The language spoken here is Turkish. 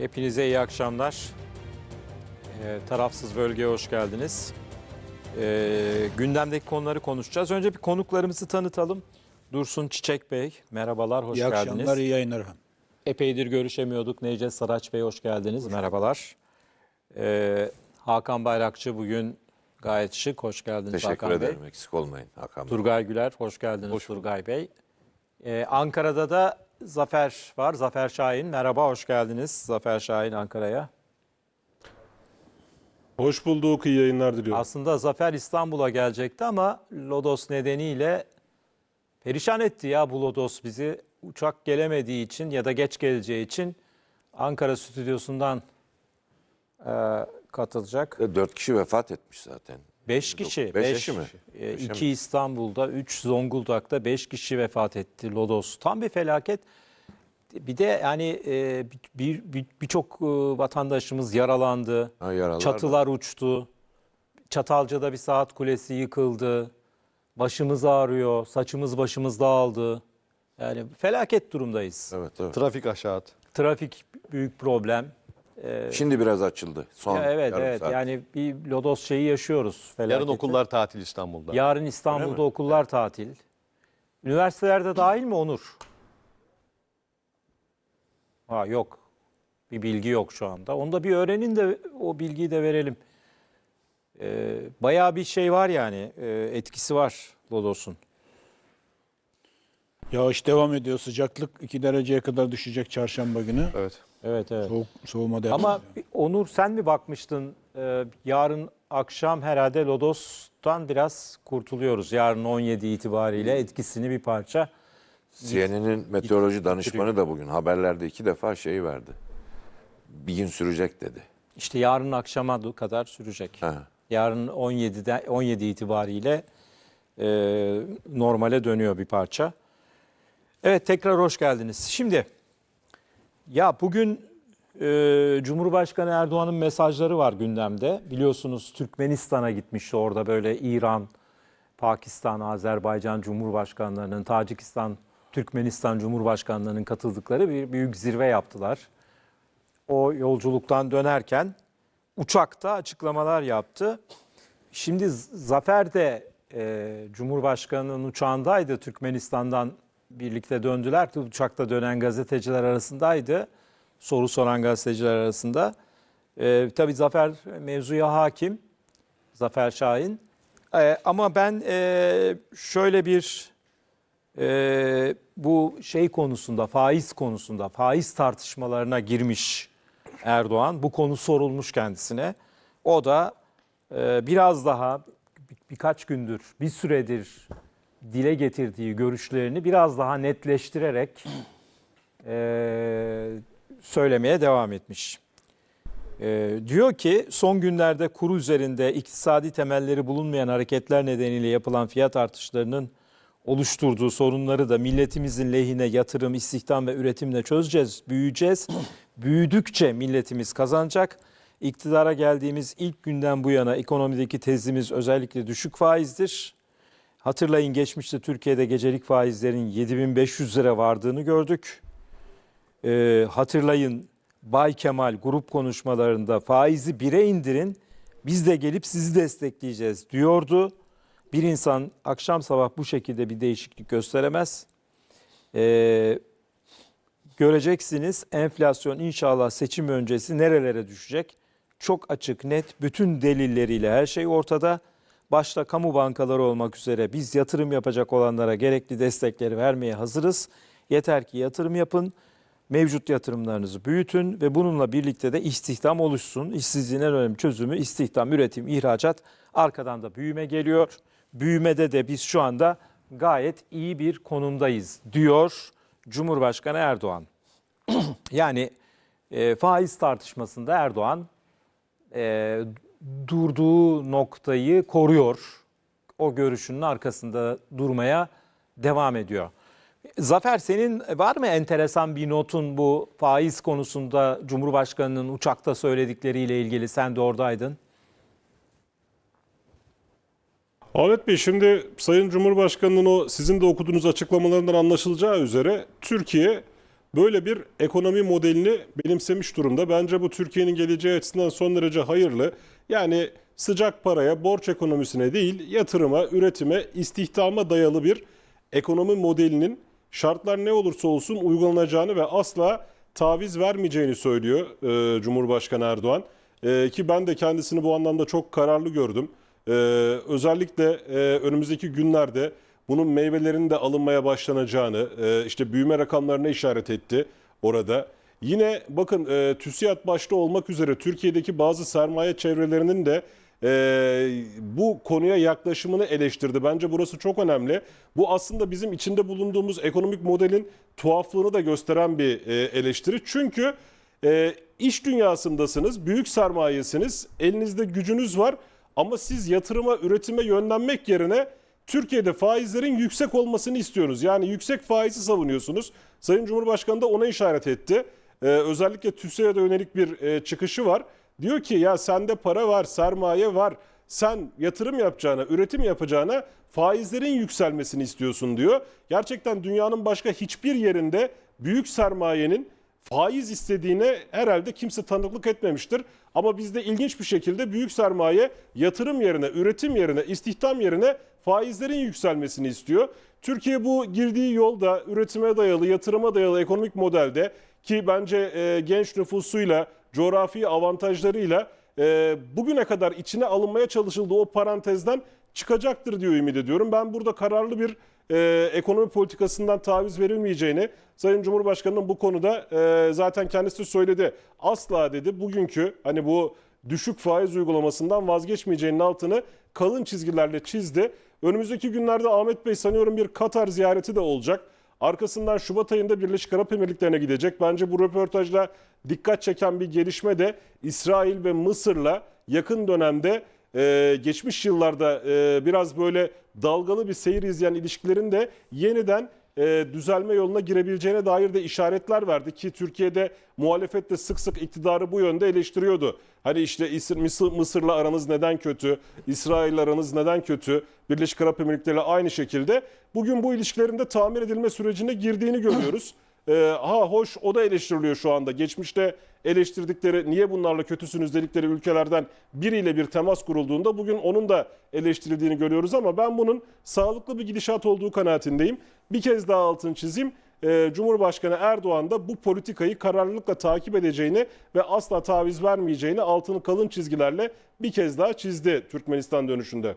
Hepinize iyi akşamlar. Ee, tarafsız bölgeye hoş geldiniz. Ee, gündemdeki konuları konuşacağız. Önce bir konuklarımızı tanıtalım. Dursun Çiçek Bey, merhabalar, hoş İyi geldiniz. akşamlar, iyi yayınlar. Epeydir görüşemiyorduk. Necdet Saraç Bey, hoş geldiniz, merhabalar. Ee, Hakan Bayrakçı bugün gayet şık, hoş geldiniz Teşekkür Hakan Bey. ederim. Eksik olmayın Hakan Bey. Turgay Güler, hoş geldiniz Turgay Bey. Ee, Ankara'da da Zafer var, Zafer Şahin. Merhaba, hoş geldiniz Zafer Şahin Ankara'ya. Hoş bulduk, iyi yayınlar diliyorum. Aslında Zafer İstanbul'a gelecekti ama Lodos nedeniyle perişan etti ya bu Lodos bizi. Uçak gelemediği için ya da geç geleceği için Ankara stüdyosundan e, katılacak. Dört kişi vefat etmiş zaten. 5 kişi. Beş beş kişi mi? E, Beşe iki mi? İstanbul'da, 3 Zonguldak'ta 5 kişi vefat etti Lodos. Tam bir felaket. Bir de yani e, bir bir- birçok e, vatandaşımız yaralandı. Ha, yaralar. Çatılar uçtu. Çatalca'da bir saat kulesi yıkıldı. Başımız ağrıyor, saçımız başımız dağıldı. Yani felaket durumdayız. Evet, evet. Trafik aşağı. Trafik büyük problem. Ee, Şimdi biraz açıldı. Son ya evet yarım evet saat. yani bir lodos şeyi yaşıyoruz. Yarın felaketi. okullar tatil İstanbul'da. Yarın İstanbul'da okullar tatil. Üniversitelerde dahil mi Onur? Ha yok. Bir bilgi yok şu anda. Onu da bir öğrenin de o bilgiyi de verelim. Ee, bayağı bir şey var yani. e, etkisi var Lodos'un. Yağış devam ediyor. Sıcaklık 2 dereceye kadar düşecek çarşamba günü. Evet. Evet evet. Soğuk, soğuma devam Ama ediyor. bir- Onur sen mi bakmıştın? Ee, yarın akşam herhalde Lodos'tan biraz kurtuluyoruz. Yarın 17 itibariyle etkisini bir parça. CNN'in meteoroloji danışmanı da bugün haberlerde iki defa şey verdi. Bir gün sürecek dedi. İşte yarın akşama do- kadar sürecek. Ha. Yarın 17'de 17 itibariyle e, normale dönüyor bir parça. Evet tekrar hoş geldiniz. Şimdi ya bugün e, Cumhurbaşkanı Erdoğan'ın mesajları var gündemde. Biliyorsunuz Türkmenistan'a gitmişti orada böyle İran, Pakistan, Azerbaycan Cumhurbaşkanlarının, Tacikistan, Türkmenistan Cumhurbaşkanlarının katıldıkları bir büyük zirve yaptılar. O yolculuktan dönerken uçakta açıklamalar yaptı. Şimdi Zafer de e, Cumhurbaşkanı'nın uçağındaydı. Türkmenistan'dan birlikte döndüler. Uçakta dönen gazeteciler arasındaydı. Soru soran gazeteciler arasında. E, tabii Zafer mevzuya hakim. Zafer Şahin. E, ama ben e, şöyle bir e, bu şey konusunda, faiz konusunda, faiz tartışmalarına girmiş Erdoğan. Bu konu sorulmuş kendisine. O da e, biraz daha bir- birkaç gündür, bir süredir dile getirdiği görüşlerini biraz daha netleştirerek e, söylemeye devam etmiş. E, diyor ki son günlerde kuru üzerinde iktisadi temelleri bulunmayan hareketler nedeniyle yapılan fiyat artışlarının oluşturduğu sorunları da milletimizin lehine yatırım, istihdam ve üretimle çözeceğiz, büyüyeceğiz. Büyüdükçe milletimiz kazanacak. İktidara geldiğimiz ilk günden bu yana ekonomideki tezimiz özellikle düşük faizdir. Hatırlayın geçmişte Türkiye'de gecelik faizlerin 7500 lira vardığını gördük. Ee, hatırlayın Bay Kemal grup konuşmalarında faizi bire indirin biz de gelip sizi destekleyeceğiz diyordu. Bir insan akşam sabah bu şekilde bir değişiklik gösteremez. Ee, göreceksiniz enflasyon inşallah seçim öncesi nerelere düşecek? Çok açık net bütün delilleriyle her şey ortada. Başta kamu bankaları olmak üzere biz yatırım yapacak olanlara gerekli destekleri vermeye hazırız. Yeter ki yatırım yapın, mevcut yatırımlarınızı büyütün ve bununla birlikte de istihdam oluşsun. İşsizliğin en önemli çözümü istihdam, üretim, ihracat. Arkadan da büyüme geliyor. Büyümede de biz şu anda gayet iyi bir konumdayız diyor Cumhurbaşkanı Erdoğan. Yani e, faiz tartışmasında Erdoğan e, durduğu noktayı koruyor. O görüşünün arkasında durmaya devam ediyor. Zafer senin var mı enteresan bir notun bu faiz konusunda Cumhurbaşkanı'nın uçakta söyledikleriyle ilgili sen de oradaydın. Ahmet Bey şimdi Sayın Cumhurbaşkanı'nın o sizin de okuduğunuz açıklamalarından anlaşılacağı üzere Türkiye böyle bir ekonomi modelini benimsemiş durumda. Bence bu Türkiye'nin geleceği açısından son derece hayırlı. Yani sıcak paraya, borç ekonomisine değil, yatırıma, üretime, istihdama dayalı bir ekonomi modelinin şartlar ne olursa olsun uygulanacağını ve asla taviz vermeyeceğini söylüyor e, Cumhurbaşkanı Erdoğan. E, ki ben de kendisini bu anlamda çok kararlı gördüm. E, özellikle e, önümüzdeki günlerde bunun meyvelerinin de alınmaya başlanacağını, e, işte büyüme rakamlarına işaret etti orada. Yine bakın e, TÜSİAD başta olmak üzere Türkiye'deki bazı sermaye çevrelerinin de e, bu konuya yaklaşımını eleştirdi. Bence burası çok önemli. Bu aslında bizim içinde bulunduğumuz ekonomik modelin tuhaflığını da gösteren bir e, eleştiri. Çünkü e, iş dünyasındasınız, büyük sermayesiniz, elinizde gücünüz var ama siz yatırıma, üretime yönlenmek yerine Türkiye'de faizlerin yüksek olmasını istiyorsunuz. Yani yüksek faizi savunuyorsunuz. Sayın Cumhurbaşkanı da ona işaret etti. Ee, özellikle TÜSE'ye yönelik bir e, çıkışı var. Diyor ki ya sende para var, sermaye var. Sen yatırım yapacağına, üretim yapacağına faizlerin yükselmesini istiyorsun diyor. Gerçekten dünyanın başka hiçbir yerinde büyük sermayenin faiz istediğine herhalde kimse tanıklık etmemiştir. Ama bizde ilginç bir şekilde büyük sermaye yatırım yerine, üretim yerine, istihdam yerine faizlerin yükselmesini istiyor. Türkiye bu girdiği yolda üretime dayalı, yatırıma dayalı ekonomik modelde ki bence e, genç nüfusuyla, coğrafi avantajlarıyla e, bugüne kadar içine alınmaya çalışıldığı o parantezden çıkacaktır diyor ümit ediyorum. Ben burada kararlı bir e, ekonomi politikasından taviz verilmeyeceğini Sayın Cumhurbaşkanı'nın bu konuda e, zaten kendisi söyledi. Asla dedi bugünkü hani bu düşük faiz uygulamasından vazgeçmeyeceğinin altını kalın çizgilerle çizdi. Önümüzdeki günlerde Ahmet Bey sanıyorum bir Katar ziyareti de olacak. Arkasından Şubat ayında Birleşik Arap Emirlikleri'ne gidecek. Bence bu röportajla dikkat çeken bir gelişme de İsrail ve Mısır'la yakın dönemde e, geçmiş yıllarda e, biraz böyle dalgalı bir seyir izleyen ilişkilerin de yeniden e, düzelme yoluna girebileceğine dair de işaretler verdi ki Türkiye'de muhalefet de sık sık iktidarı bu yönde eleştiriyordu. Hani işte Mısır, Mısır'la aranız neden kötü, İsrail'le aranız neden kötü, Birleşik Arap Emirlikleri'yle aynı şekilde. Bugün bu ilişkilerin de tamir edilme sürecine girdiğini görüyoruz. Ee, ha hoş o da eleştiriliyor şu anda. Geçmişte eleştirdikleri niye bunlarla kötüsünüz dedikleri ülkelerden biriyle bir temas kurulduğunda bugün onun da eleştirildiğini görüyoruz ama ben bunun sağlıklı bir gidişat olduğu kanaatindeyim. Bir kez daha altını çizeyim. Ee, Cumhurbaşkanı Erdoğan da bu politikayı kararlılıkla takip edeceğini ve asla taviz vermeyeceğini altını kalın çizgilerle bir kez daha çizdi Türkmenistan dönüşünde.